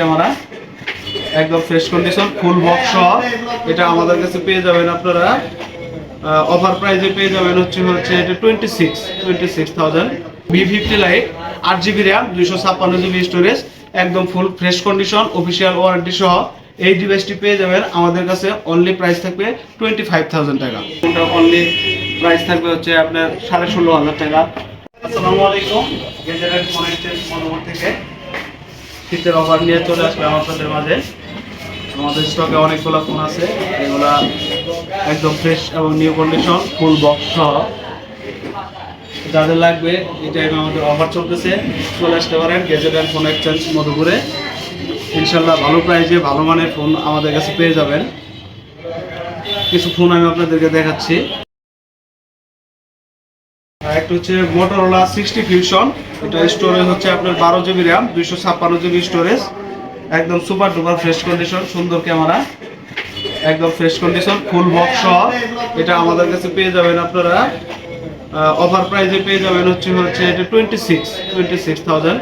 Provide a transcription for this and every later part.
Camera, একদম fresh condition full box এটা আমাদের কাছে পেয়ে যাবেন আপনারা অফার প্রাইসে পেয়ে যাবেন হচ্ছে হচ্ছে এটা twenty six twenty six thousand V fifty lite আট জিবি র্যাম দুইশো ছাপ্পান্ন জিবি স্টোরেজ একদম full fresh condition official warranty সহ। এই ডিভাইসটি পেয়ে যাবেন, আমাদের কাছে অনলি প্রাইস থাকবে টোয়েন্টি ফাইভ থাউজেন্ড টাকা। কোনটা অনলি প্রাইস থাকবে হচ্ছে আপনার সাড়ে ষোলো হাজার টাকা। আসসালামু আলাইকুম থেকে। শীতের অফার নিয়ে চলে আসলাম আপনাদের মাঝে। আমাদের স্টকে অনেকগুলো ফোন আছে, এগুলা একদম ফ্রেশ এবং নিউ কন্ডিশন ফুল বক্স সহ। যাদের লাগবে, এই টাইমে আমাদের অফার চলতেছে। চলে আসতে পারেন গেজেট অ্যান্ড ফোন এক্সচেঞ্জ মধুপুরে। ইনশাল্লাহ ভালো প্রাইসে ভালো মানের ফোন আমাদের কাছে পেয়ে যাবেন। কিছু ফোন আমি আপনাদেরকে দেখাচ্ছি। একটা হচ্ছে মোটরোলা সিক্সটি ফিউশন এটা স্টোরেজ হচ্ছে আপনার বারো জিবি র্যাম দুইশো ছাপ্পান্ন জিবি স্টোরেজ একদম সুপার ডুপার ফ্রেশ কন্ডিশন সুন্দর ক্যামেরা একদম ফ্রেশ কন্ডিশন ফুল বক্স এটা আমাদের কাছে পেয়ে যাবেন আপনারা। অফার প্রাইসে পেয়ে যাবেন হচ্ছে হচ্ছে এটা twenty six twenty six thousand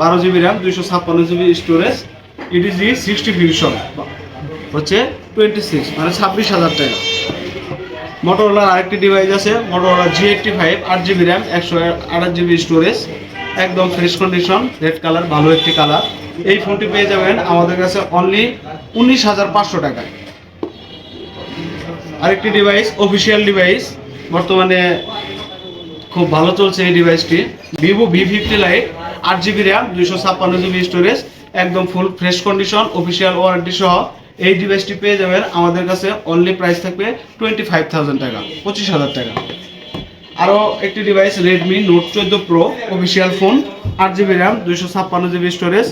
বারো জিবি র্যাম দুইশো ছাপ্পান্ন GB storage Edge sixty fusion হচ্ছে টোয়েন্টি সিক্স মানে ছাব্বিশ হাজার টাকা। মোটরোলার আরেকটি ডিভাইস আছে মোটরোলা জি এইটটি ফাইভ আট জিবি র্যাম একশো আঠাশ জিবি স্টোরেজ একদম ফ্রেশ কন্ডিশন রেড কালার ভালো একটি কালার এই ফোনটি পেয়ে যাবেন আমাদের কাছে অনলি উনিশ হাজার পাঁচশো টাকায়। আরেকটি ডিভাইস অফিসিয়াল ডিভাইস বর্তমানে খুব ভালো চলছে এই ডিভাইসটি ভিভো ভি ফিফটি লাইট আট জিবি র্যাম দুইশো ছাপ্পান্ন জিবি স্টোরেজ একদম full fresh condition official warranty সহ এই ডিভাইসটি পেয়ে যাবেন আমাদের কাছে অনলি প্রাইস থাকবে টোয়েন্টি ফাইভ থাউজেন্ড টাকা, পঁচিশ হাজার টাকা। আরও একটি ডিভাইস রেডমি নোট চোদ্দ প্রো অফিসিয়াল ফোন আট জিবি র্যাম দুইশো ছাপ্পান্ন জিবি স্টোরেজ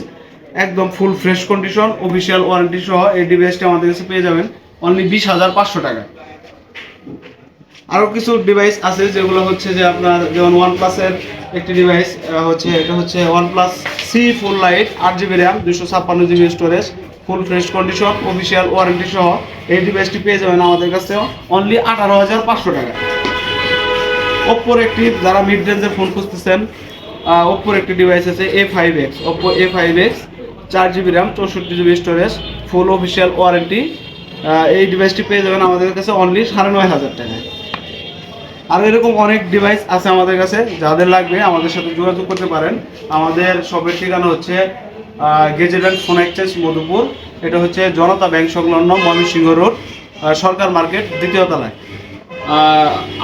একদম full fresh condition official warranty সহ এই ডিভাইসটি আমাদের কাছে পেয়ে যাবেন অনলি বিশ হাজার পাঁচশো টাকা। আরও কিছু ডিভাইস আছে যেগুলো হচ্ছে যে আপনার যেমন ওয়ান প্লাসের একটি ডিভাইস হচ্ছে এটা হচ্ছে one plus C full lite আট জিবি র্যাম দুশো ছাপ্পান্ন GB storage full fresh condition official warranty সহ এই ডিভাইসটি পেয়ে যাবেন আমাদের কাছে অনলি আঠারো হাজার পাঁচশো টাকা। ওপ্পোর একটি, যারা মিড রেঞ্জের ফোন খুঁজতেছেন ওপ্পোর একটি ডিভাইস আছে A five X Oppo A five X চার জিবি র্যাম চৌষট্টি GB storage full official warranty এই ডিভাইসটি পেয়ে যাবেন আমাদের কাছে অনলি সাড়ে নয় হাজার টাকায়। আর এরকম অনেক ডিভাইস আছে আমাদের কাছে, যাদের লাগবে আমাদের সাথে যোগাযোগ করতে পারেন। আমাদের শপের ঠিকানা হচ্ছে গেজেট ফোন এক্সচেঞ্জ মধুপুর। এটা হচ্ছে জনতা ব্যাংক সংলগ্ন ময়মনসিংহ রোড সরকার মার্কেট, দ্বিতীয় তলায়।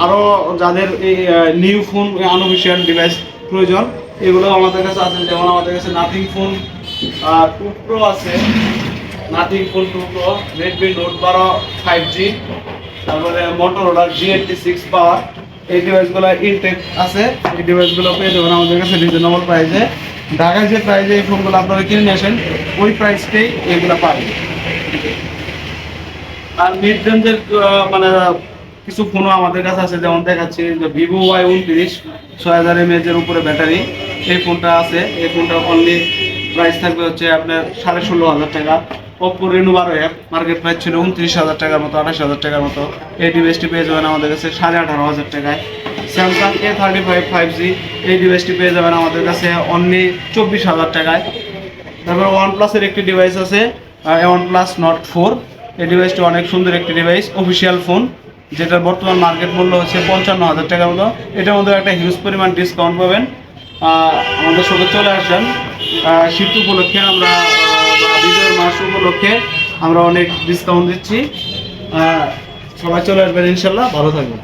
আরও যাদের এই নিউ ফোন আনঅফিসিয়াল ডিভাইস প্রয়োজন, এগুলো আমাদের কাছে আছে, যেমন আমাদের কাছে নাথিং ফোন টু প্রো আছে। Nothing phone two pro Redmi note বারো ফাইভ জি তারপরে Motorola G eighty six power এই ডিভাইসগুলো ইনটেক আছে। এই ডিভাইসগুলো পেয়ে যাবেন আমাদের কাছে রিজনেবল প্রাইসে ঢাকায় যে প্রাইসে এই ফোনগুলো আপনারা কিনে নিয়ে আসেন, ওই প্রাইসটাই এগুলো পাবেন। আর মিড রেঞ্জের মানে কিছু ফোনও আমাদের কাছে আছে, যেমন দেখাচ্ছি যে ভিভো ওয়াই উনত্রিশ, ছয় হাজার এমএএচ এর উপরে ব্যাটারি। এই ফোনটা আছে, এই ফোনটা অনলি প্রাইস থাকবে হচ্ছে আপনার সাড়ে ষোলো হাজার টাকা। ওপ্পো রেনু বারো অ্যাপ মার্কেট প্রাইস ছিল উনত্রিশ হাজার টাকার মতো, আঠাশ হাজার টাকার মতো। এই ডিভাইসটি পেয়ে যাবেন আমাদের কাছে সাড়ে আঠারো হাজার টাকায়। Samsung A thirty five five G এই ডিভাইসটি পেয়ে যাবেন আমাদের কাছে অনলি চব্বিশ হাজার টাকায়। তারপর ওয়ান প্লাসের একটি ডিভাইস আছে ওয়ান প্লাস নট ফোর এই ডিভাইসটি অনেক সুন্দর একটি ডিভাইস অফিসিয়াল ফোন যেটার বর্তমান মার্কেট মূল্য হচ্ছে পঞ্চান্ন হাজার টাকার মতো। এটার মধ্যে একটা হিউজ পরিমাণ ডিসকাউন্ট পাবেন। আমাদের সঙ্গে চলে আসেন শীত উপলক্ষে আমরা বিজয়ের মাস উপলক্ষে আমরা অনেক ডিসকাউন্ট দিচ্ছি। সবাই চলে আসবেন ইনশাল্লাহ। ভালো থাকবেন।